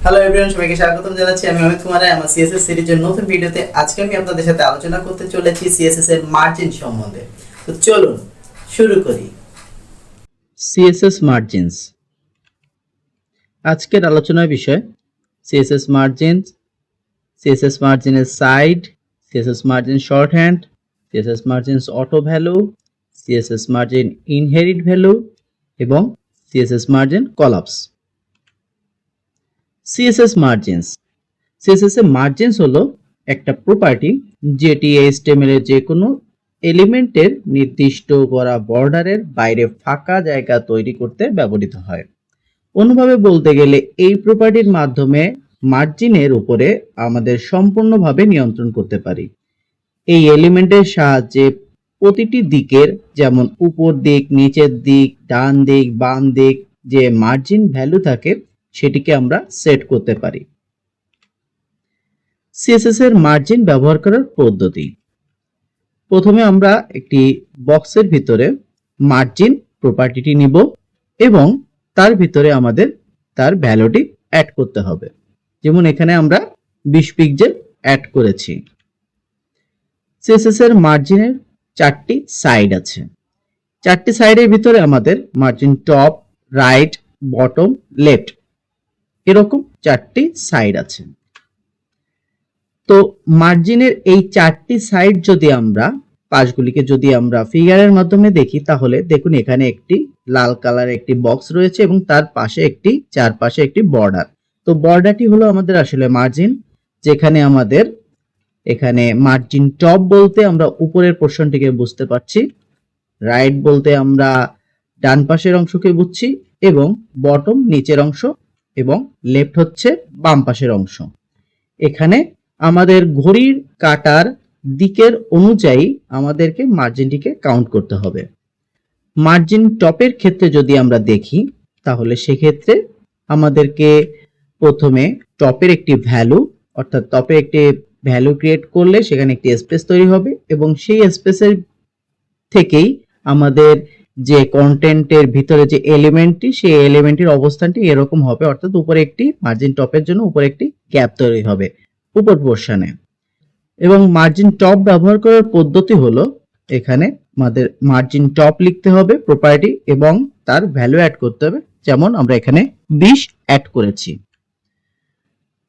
Hello everyone সবাইকে স্বাগতম জানাচ্ছি। আমি অমিত কুমার আমার সিএসএস সিরিজের নতুন ভিডিওতে। আজকে আমি আপনাদের সাথে আলোচনা করতে চলেছি সিএসএস এর মার্জিন সম্বন্ধে। তো চলুন, শুরু করি। সিএসএস মার্জিনস আজকের আলোচনার বিষয় CSS margins CSS মার্জিনের side CSS margin shorthand CSS margins auto value CSS margin inherit value এবং CSS margin collapse CSS margins CSS এর মার্জিনস হলো একটা প্রপার্টি যেটি HTML এর যে কোনো এলিমেন্টের নির্দিষ্ট করা বর্ডারের বাইরে ফাঁকা জায়গা তৈরি করতে ব্যবহৃত হয়। অন্যভাবে বলতে গেলে এই প্রপার্টির মাধ্যমে মার্জিনের উপরে আমাদের সম্পূর্ণভাবে নিয়ন্ত্রণ করতে পারি। এই এলিমেন্টের সাহায্যে প্রতিটি দিকের যেমন উপর দিক, নিচের দিক, ডান দিক, বাম দিক যে মার্জিন ভ্যালু থাকে সেটিকে আমরা সেট করতে পারি। সিএসএস এর মার্জিন ব্যবহার করার পদ্ধতি। প্রথমে আমরা একটি বক্সের ভিতরে মার্জিন প্রপার্টিটি নিব এবং তার ভিতরে আমাদের তার ভ্যালুটি অ্যাড করতে হবে। যেমন এখানে আমরা বিশ পিক্সেল অ্যাড করেছি। সিএসএস এর মার্জিনের চারটি সাইড আছে। চারটি সাইডের ভিতরে আমাদের margin top right bottom left এরকম চারটি সাইড আছে। তো মার্জিনের এই চারটি সাইড যদি আমরা, পাশগুলিকে যদি আমরা ফিগারের মাধ্যমে দেখি, তাহলে দেখুন এখানে একটি লাল কালার একটি বক্স রয়েছে এবং তার পাশে একটি, চারপাশে একটি বর্ডার তো বর্ডারটি হলো আমাদের আসলে মার্জিন যেখানে আমাদের এখানে মার্জিন টপ বলতে আমরা উপরের পোর্শনটিকে বুঝতে পারছি রাইট বলতে আমরা ডান পাশের অংশকে বুঝছি এবং বটম নিচের অংশ এবং লেফট হচ্ছে বাম পাশের অংশ। এখানে আমাদের ঘড়ির কাটার দিকের অনুযায়ী আমাদেরকে মার্জিনটিকে কাউন্ট করতে হবে। মার্জিন টপের ক্ষেত্রে যদি আমরা দেখি, তাহলে সেক্ষেত্রে আমাদেরকে প্রথমে টপের একটি ভ্যালু অর্থাৎ টপে একটি ভ্যালু ক্রিয়েট করলে সেখানে একটি স্পেস তৈরি হবে এবং সেই স্পেসের থেকেই আমাদের যে কন্টেন্টের ভিতরে যে এলিমেন্টটি সেই এলিমেন্টের অবস্থানটি এরকম হবে। অর্থাৎ উপরে একটি মার্জিন টপের জন্য উপরে একটি গ্যাপ তৈরি হবে উপর পোর্শনে এবং মার্জিন টপ ব্যবহার করার পদ্ধতি হলো, এখানে আমাদের মার্জিন টপ লিখতে হবে প্রপার্টি এবং তার ভ্যালু অ্যাড করতে হবে। যেমন আমরা এখানে বিশ অ্যাড করেছি।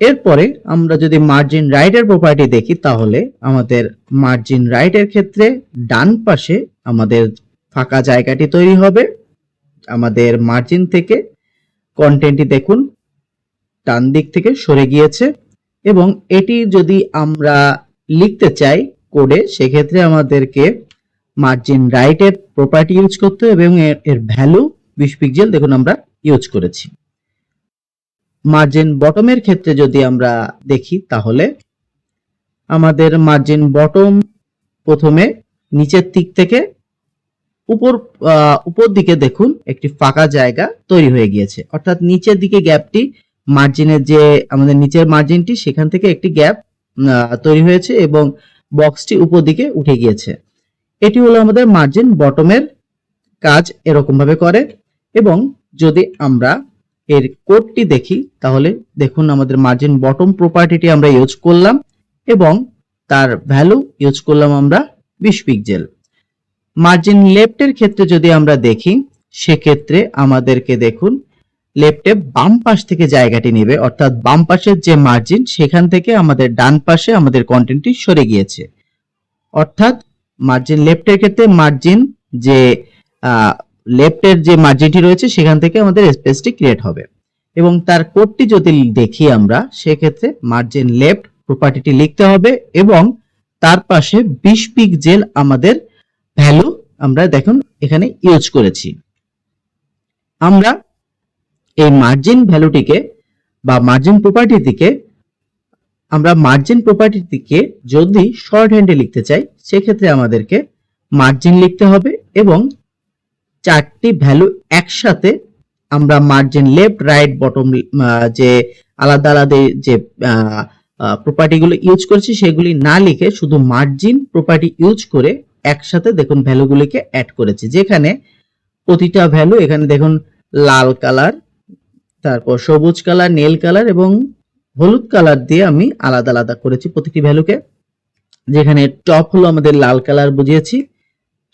এরপরে আমরা যদি মার্জিন রাইটের প্রপার্টি দেখি, তাহলে আমাদের মার্জিন রাইটের ক্ষেত্রে ডান পাশে আমাদের ফাঁকা জায়গাটি তৈরি হবে। আমাদের মার্জিন থেকে কন্টেন্টটি দেখুন, ডান দিক থেকে সরে গিয়েছে এবং এটি যদি আমরা লিখতে চাই কোডে সেক্ষেত্রে আমাদেরকে মার্জিন রাইটের প্রপার্টি ইউজ করতে হবে এবং এর- ভ্যালু বিশ পিক্সেল দেখুন আমরা ইউজ করেছি। মার্জিন বটমের ক্ষেত্রে যদি আমরা দেখি, তাহলে আমাদের মার্জিন বটম প্রথমে নিচের দিক থেকে উপর উপর দিকে দেখুন একটি ফাঁকা জায়গা তৈরি হয়ে গিয়েছে। অর্থাৎ নিচের দিকে গ্যাপটি মার্জিনের যে আমাদের নিচের মার্জিনটি, সেখান থেকে একটি গ্যাপ তৈরি হয়েছে এবং বক্সটি উপর দিকে উঠে গিয়েছে। এটি হলো আমাদের মার্জিন, বটমের কাজ এরকম ভাবে করে এবং যদি আমরা এর কোডটি দেখি, তাহলে দেখুন আমাদের মার্জিন, বটম প্রপার্টিটি আমরা ইউজ করলাম এবং তার ভ্যালু ইউজ করলাম আমরা বিশ পিক্সেল। মার্জিন লেফটের ক্ষেত্রে যদি আমরা দেখি, সেক্ষেত্রে আমাদেরকে দেখুন লেফটে বাম পাশ থেকে জায়গাটি নেবে, অর্থাৎ বাম পাশের যে মার্জিন সেখান থেকে আমাদের ডান পাশে আমাদের কন্টেন্টটি সরে গিয়েছে। অর্থাৎ মার্জিন লেফটের ক্ষেত্রে মার্জিন যে লেফটের যে মার্জিনটি রয়েছে, সেখান থেকে আমাদের স্পেসটি ক্রিয়েট হবে। এবং তার কোডটি যদি দেখি আমরা, সেক্ষেত্রে মার্জিন লেফট প্রপার্টিটি লিখতে হবে এবং তার পাশে বিশ পিক্সেল আমাদের ভ্যালু আমরা দেখুন এখানে ইউজ করেছি। আমরা এই মার্জিন ভ্যালুটিকে বা মার্জিন প্রপার্টিটিকে, আমরা মার্জিন প্রপার্টিটিকে যদি শর্ট হ্যান্ডে লিখতে চাই, সেক্ষেত্রে আমাদেরকে মার্জিন লিখতে হবে এবং চারটি ভ্যালু একসাথে আমরা মার্জিন লেফট, রাইট, বটম যে আলাদা আলাদা যে প্রপার্টিগুলো ইউজ করেছি, সেগুলি না লিখে শুধু মার্জিন প্রপার্টি ইউজ করে একসাথে দেখুন ভ্যালুগুলিকে অ্যাড করেছি। যেখানে প্রতিটা ভ্যালু, এখানে দেখুন লাল কালার তারপর সবুজ কালার নীল কালার এবং হলুদ কালার দিয়ে আমি আলাদা আলাদা করেছি প্রতিটি ভ্যালুকে। যেখানে টপ হলো আমাদের লাল কালার বুঝিয়েছি,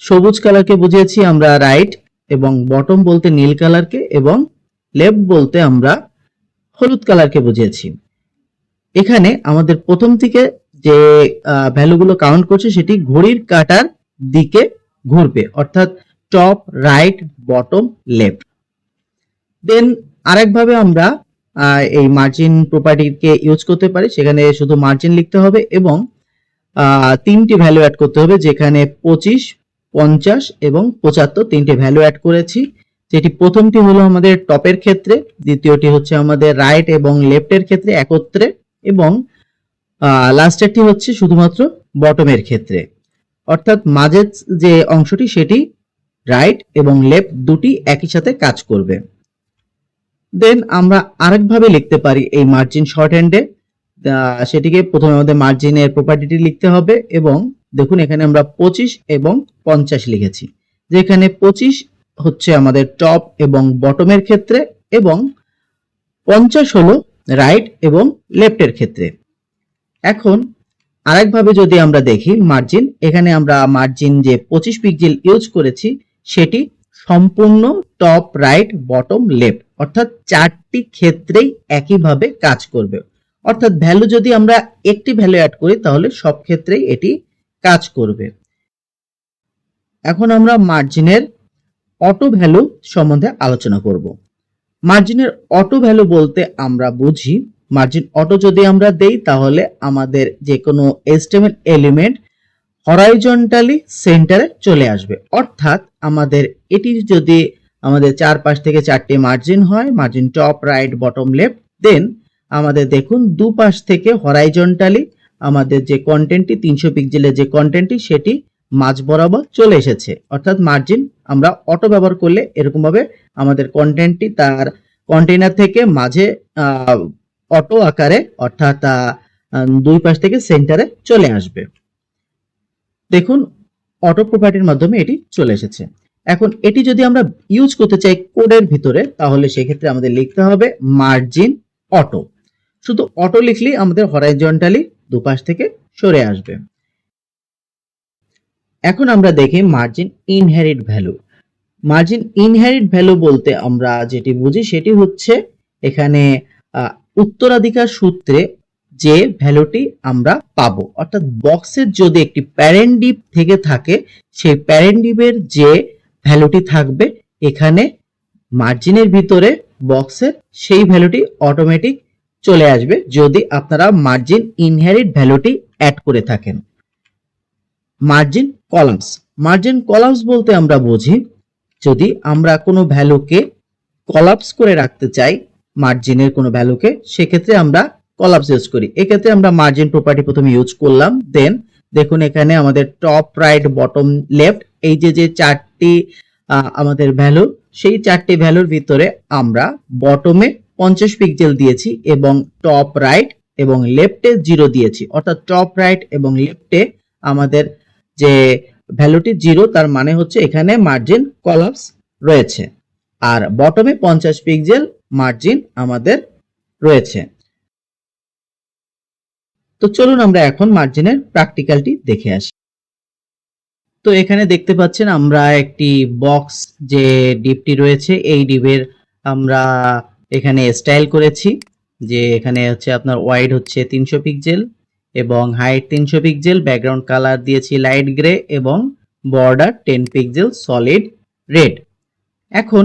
সবুজ কালারকে বুঝিয়েছি আমরা রাইট এবং বটম বলতে নীল কালারকে এবং লেফট বলতে আমরা হলুদ কালারকে বুঝিয়েছি। এখানে আমাদের প্রথম থেকে যে ভ্যালুগুলো কাউন্ট করছে সেটি ঘড়ির কাটার দিকে ঘুরবে, অর্থাৎ top right bottom left then আরেকভাবে আমরা এই মার্জিন প্রপার্টিকে ইউজ করতে পারি, সেখানে শুধু মার্জিন লিখতে হবে এবং তিনটি ভ্যালু অ্যাড করতে হবে, যেখানে পঁচিশ, পঞ্চাশ এবং পঁচাত্তর তিনটি ভ্যালু অ্যাড করেছি। যেটি প্রথমটি হলো আমাদের টপের ক্ষেত্রে, দ্বিতীয়টি হচ্ছে আমাদের রাইট এবং লেফটের ক্ষেত্রে একত্রে এবং লাস্টেরটি হচ্ছে শুধুমাত্র বটমের ক্ষেত্রে। অর্থাৎ মাঝের যে অংশটি সেটি রাইট এবং লেফট দুটি একই সাথে কাজ করবে। দেন আমরা আরেকভাবে লিখতে পারি এই মার্জিন শর্ট হ্যান্ডে সেটিকে প্রথমে আমাদের মার্জিনের প্রপার্টিটি লিখতে হবে এবং দেখুন এখানে আমরা পঁচিশ এবং পঞ্চাশ লিখেছি। যেখানে পঁচিশ হচ্ছে আমাদের টপ এবং বটমের ক্ষেত্রে এবং পঞ্চাশ হলো রাইট এবং লেফটের ক্ষেত্রে। এখন আরেকভাবে যদি আমরা দেখি মার্জিন এখানে আমরা মার্জিন যে পঁচিশ পিক্সেল ইউজ করেছি, সেটি সম্পূর্ণ টপ রাইট বটম লেফট অর্থাৎ চারটি ক্ষেত্রেই একইভাবে কাজ করবে। অর্থাৎ ভ্যালু যদি আমরা একটি ভ্যালু অ্যাড করি, তাহলে সব ক্ষেত্রেই এটি কাজ করবে। এখন আমরা মার্জিনের অটো ভ্যালু সম্বন্ধে আলোচনা করব। মার্জিনের অটো ভ্যালু বলতে আমরা বুঝি মার্জিন অটো যদি আমরা দেই, তাহলে আমাদের যে কোনো এস্টিমেট এলিমেন্ট হরাইজন্টালি সেন্টারে চলে আসবে। অর্থাৎ আমাদের এটি যদি আমাদের চার পাশ থেকে চারটি মার্জিন হয়, margin top, right, bottom, left, then আমাদের দেখুন দুপাশ থেকে হরাইজন্টালি আমাদের যে কন্টেন্টটি তিনশো পিক্সেলের যে কন্টেন্টটি সেটি মাঝ বরাবর চলে এসেছে। অর্থাৎ মার্জিন আমরা অটো ব্যবহার করলে এরকম ভাবে আমাদের কন্টেন্টটি তার কন্টেনার থেকে মাঝে অটো আকারে, অর্থাৎ দুই পাশ থেকে সেন্টারে চলে আসবে। দেখুন, অটো প্রপার্টির মাধ্যমে এটি চলে এসেছে। এখন এটি যদি আমরা ইউজ করতে চাই কোডের ভিতরে, তাহলে সেক্ষেত্রে আমাদের লিখতে হবে মার্জিন অটো শুধু অটো লিখলেই আমাদের হরাইজন্টালি দুপাশ থেকে সরে আসবে। এখন আমরা দেখি margin inherit value margin inherit value বলতে আমরা যেটি বুঝি, সেটি হচ্ছে এখানে উত্তরাধিকার সূত্রে যে ভ্যালুটি আমরা পাবো, অর্থাৎ বক্সের যদি একটি প্যারেন্ডিপ থেকে থাকে, সেই প্যারেন্ডিপের যে ভ্যালুটি থাকবে, এখানে মার্জিনের ভিতরে বক্সের সেই ভ্যালুটি অটোমেটিক চলে আসবে যদি আপনারা মার্জিন ইনহেরিট ভ্যালুটি অ্যাড করে থাকেন। মার্জিন কলামস মার্জিন কলামস বলতে আমরা বুঝি, যদি আমরা কোনো ভ্যালুকে কলাপস করে রাখতে চাই মার্জিনের কোনো ভ্যালুকে সেক্ষেত্রে আমরা কলাপস ইউজ করি। এক্ষেত্রে আমরা মার্জিন প্রপার্টি প্রথমে ইউজ করলাম দেন দেখুন এখানে আমাদের টপ রাইট বটম লেফট এই যে যে চারটি আমাদের ভ্যালু সেই চারটি ভ্যালুর ভিতরে আমরা বটমে পঞ্চাশ পিক্সেল দিয়েছি এবং টপ রাইট এবং লেফটে জিরো দিয়েছি। অর্থাৎ টপ রাইট এবং লেফটে আমাদের যে ভ্যালুটি জিরো তার মানে হচ্ছে এখানে মার্জিন কলাপস রয়েছে। আর বটমে পঞ্চাশ পিক্সেল মার্জিন আমাদের রয়েছে। তো চলুন আমরা এখন মার্জিনের প্র্যাকটিক্যালটি দেখে আসি। তো এখানে দেখতে পাচ্ছেন আমরা একটি বক্স যে ডিপটি রয়েছে, এই ডিপের আমরা এখানে স্টাইল করেছি, যে এখানে হচ্ছে আপনার ওয়াইড হচ্ছে তিনশো পিক্সেল এবং হাইট তিনশো পিক্সেল, ব্যাকগ্রাউন্ড কালার দিয়েছি লাইট গ্রে এবং border ten pixel solid red. এখন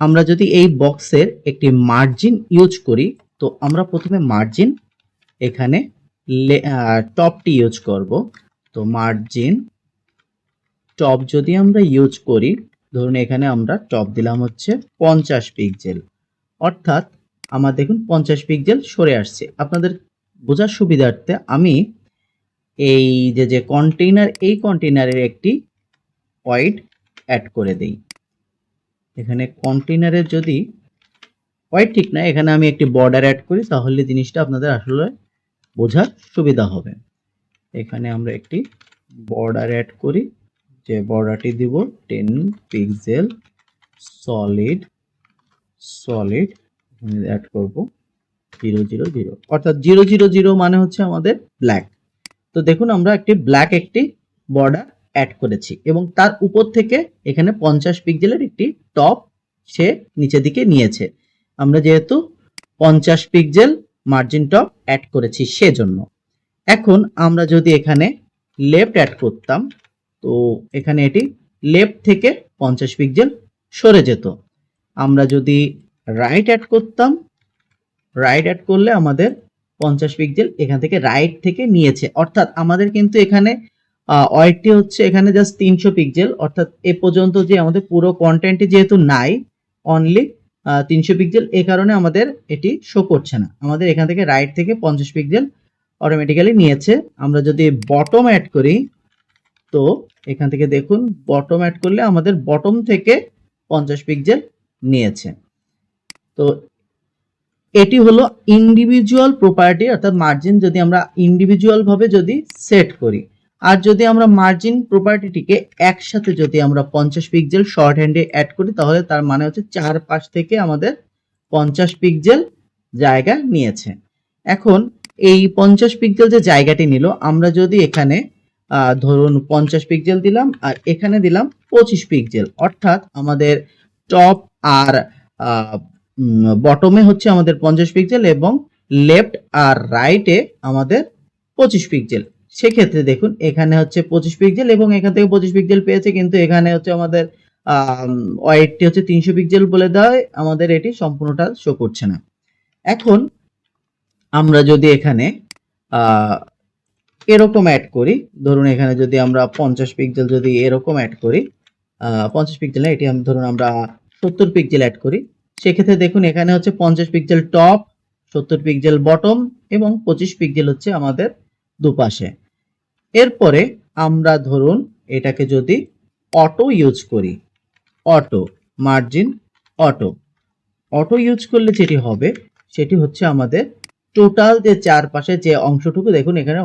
আমরা যদি এই বক্সের একটি মার্জিন ইউজ করি, তো আমরা প্রথমে মার্জিন এখানে টপটি ইউজ করব। তো মার্জিন টপ যদি আমরা ইউজ করি, ধরুন এখানে আমরা টপ দিলাম হচ্ছে পঞ্চাশ পিক্সেল অর্থাৎ আমার দেখুন পঞ্চাশ পিক্সেল সরে আসছে। আপনাদের বোঝার সুবিধার্থে আমি এই যে যে কন্টেইনার এই কন্টেইনারের একটি ওয়াইড অ্যাড করে দেই। এখানে কন্টেইনারের যদি ওয়াইড ঠিক না এখানে আমি একটি বর্ডার অ্যাড করি, তাহলে জিনিসটা আপনাদের আসলে বোঝার সুবিধা হবে। এখানে আমরা একটি বর্ডার অ্যাড করি, যে বর্ডারটি দিব ten pixel solid solid add করব জিরো জিরো জিরো অর্থাৎ জিরো জিরো জিরো মানে হচ্ছে আমাদের ব্ল্যাক তো দেখুন, আমরা একটি ব্ল্যাক একটি বর্ডার অ্যাড করেছি এবং তার উপর থেকে এখানে পঞ্চাশ পিক্সেলের একটি টপ সে নিচের দিকে নিয়েছে। আমরা যেহেতু পঞ্চাশ পিক্সেল মার্জিন টপ অ্যাড করেছি সেজন্য। এখন আমরা যদি এখানে লেফট অ্যাড করতাম, তো এখানে এটি লেফট থেকে পঞ্চাশ পিক্সেল সরে যেত। আমরা যদি রাইট অ্যাড করতাম রাইট অ্যাড করলে আমাদের পঞ্চাশ পিক্সেল এখান থেকে রাইট থেকে নিয়েছে। অর্থাৎ আমাদের কিন্তু এখানে ওয়াইটটি হচ্ছে এখানে জাস্ট তিনশো পিক্সেল অর্থাৎ এ পর্যন্ত যে আমাদের পুরো কন্টেন্টটি যেহেতু নাই অনলি তিনশো পিক্সেল এ কারণে আমাদের এটি শো করছে না। আমাদের এখান থেকে রাইট থেকে পঞ্চাশ পিক্সেল অটোমেটিক্যালি নিয়েছে। আমরা যদি বটম অ্যাড করি, তো এখান থেকে দেখুন বটম অ্যাড করলে আমাদের বটম থেকে পঞ্চাশ পিক্সেল নিয়েছে। তো এটি হলো ইন্ডিভিজুয়াল প্রপার্টি অর্থাৎ মার্জিন যদি আমরা ইন্ডিভিজুয়াল ভাবে যদি সেট করি। আর যদি আমরা মার্জিন প্রপার্টিটিকে একসাথে যদি আমরা পঞ্চাশ পিক্সেল শর্ট হ্যান্ডে অ্যাড করি, তাহলে তার মানে হচ্ছে চার পাশ থেকে আমাদের পঞ্চাশ পিক্সেল জায়গা নিয়েছে। এখন এই পঞ্চাশ পিক্সেল যে জায়গাটি নিল, আমরা যদি এখানে ধরুন পঞ্চাশ পিক্সেল দিলাম আর এখানে দিলাম পঁচিশ পিক্সেল অর্থাৎ আমাদের টপ আর বটমে হচ্ছে আমাদের পঞ্চাশ পিক্সেল এবং লেফট আর রাইটে আমাদের পঁচিশ পিক্সেল সেক্ষেত্রে দেখুন, এখানে হচ্ছে পঁচিশ পিক্সেল এবং এখান থেকে পঁচিশ পিক্সেল পেয়েছে, কিন্তু এখানে হচ্ছে আমাদের ওয়াইটটি হচ্ছে তিনশো পিক্সেল বলে দেয় আমাদের এটি সম্পূর্ণটা শো করছে না। এখন আমরা যদি এখানে এরকম অ্যাড করি, ধরুন এখানে যদি আমরা পঞ্চাশ পিক্সেল যদি এরকম অ্যাড করি পঞ্চাশ পিক্সেল এটি ধরুন আমরা সত্তর পিক্সেল অ্যাড করি, সেক্ষেত্রে দেখুন এখানে হচ্ছে পঞ্চাশ পিক্সেল টপ সত্তর পিক্সেল বটম এবং পঁচিশ পিক্সেল হচ্ছে আমাদের দুপাশে। এরপরে আমরা ধরুন এটাকে যদি অটো ইউজ করি। Auto margin auto auto use করলে যেটি হবে, সেটি হচ্ছে আমাদের টোটাল যে চারপাশে যে অংশটুকু, দেখুন এখানে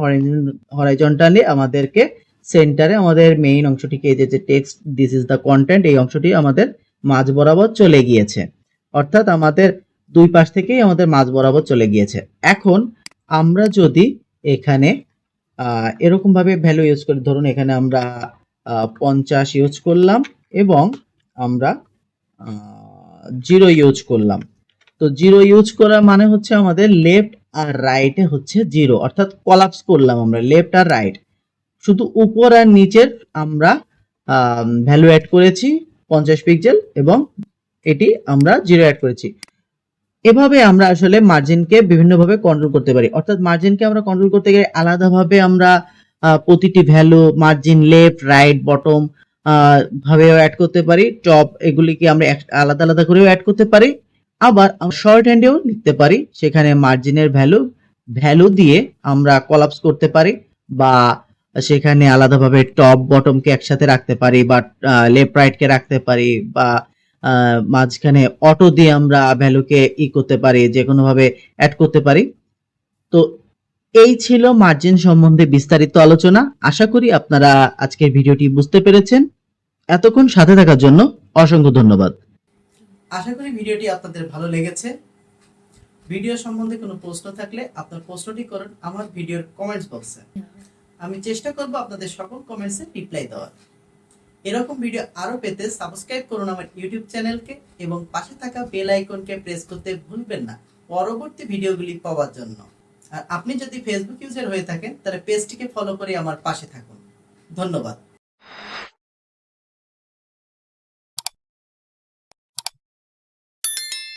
হরাইজন্টালি আমাদেরকে সেন্টারে আমাদের মেইন অংশটিকে, এই যে text this is the content এই অংশটি আমাদের মাঝ বরাবর চলে গিয়েছে। অর্থাৎ আমাদের দুই পাশ থেকেই আমাদের মাঝ বরাবর চলে গিয়েছে। এখন আমরা যদি এখানে আহ, এরকম ভাবে ভ্যালু ইউজ করে ধরুন এখানে আমরা পঞ্চাশ ইউজ করলাম এবং আমরা জিরো ইউজ করলাম। তো জিরো ইউজ করা মানে হচ্ছে আমাদের লেফট আর রাইটে হচ্ছে জিরো অর্থাৎ কলাপস করলাম আমরা লেফট আর রাইট শুধু উপর আর নিচের আমরা ভ্যালু অ্যাড করেছি পঞ্চাশ পিক্সেল এবং এটি আমরা জিরো অ্যাড করেছি। এভাবে আমরা আসলে মার্জিনকে বিভিন্নভাবে কন্ট্রোল করতে পারি। অর্থাৎ মার্জিনকে আমরা কন্ট্রোল করতে গেলে আলাদাভাবে আমরা প্রতিটি value margin left right bottom ভাবেও অ্যাড করতে পারি। টপ এগুলিকে আমরা আলাদা আলাদা করেও অ্যাড করতে পারি। আবার শর্ট হ্যান্ডেও লিখতে পারি। সেখানে মার্জিনের ভ্যালু ভ্যালু দিয়ে আমরা কলাপস করতে পারি বা সেখানে আলাদাভাবে টপ বটমকে একসাথে রাখতে পারি বা লেফট রাইটকে রাখতে পারি বা মাঝখানে অটো দিয়ে আমরা ভ্যালুকে ই করতে পারি, যে কোনো ভাবে অ্যাড করতে পারি। তো এই ছিল মার্জিন সম্বন্ধে বিস্তারিত আলোচনা। আশা করি আপনারা আজকের ভিডিওটি বুঝতে পেরেছেন। এতক্ষণ সাথে থাকার জন্য অসংখ্য ধন্যবাদ। আশা করি ভিডিওটি আপনাদের ভালো লেগেছে। ভিডিও সম্বন্ধে কোনো প্রশ্ন থাকলে আপনার প্রশ্নটি করুন আমার ভিডিওর কমেন্টস বক্সে আমি চেষ্টা করব আপনাদের সকল কমেন্টসে রিপ্লাই দেওয়ার। এরকম ভিডিও আরও পেতে সাবস্ক্রাইব করুন আমার ইউটিউব চ্যানেলকে এবং পাশে থাকা বেল আইকনকে প্রেস করতে ভুলবেন না পরবর্তী ভিডিওগুলি পাওয়ার জন্য। আর আপনি যদি ফেসবুক ইউজার হয়ে থাকেন, তাহলে পেজটিকে ফলো করে আমার পাশে থাকুন। ধন্যবাদ।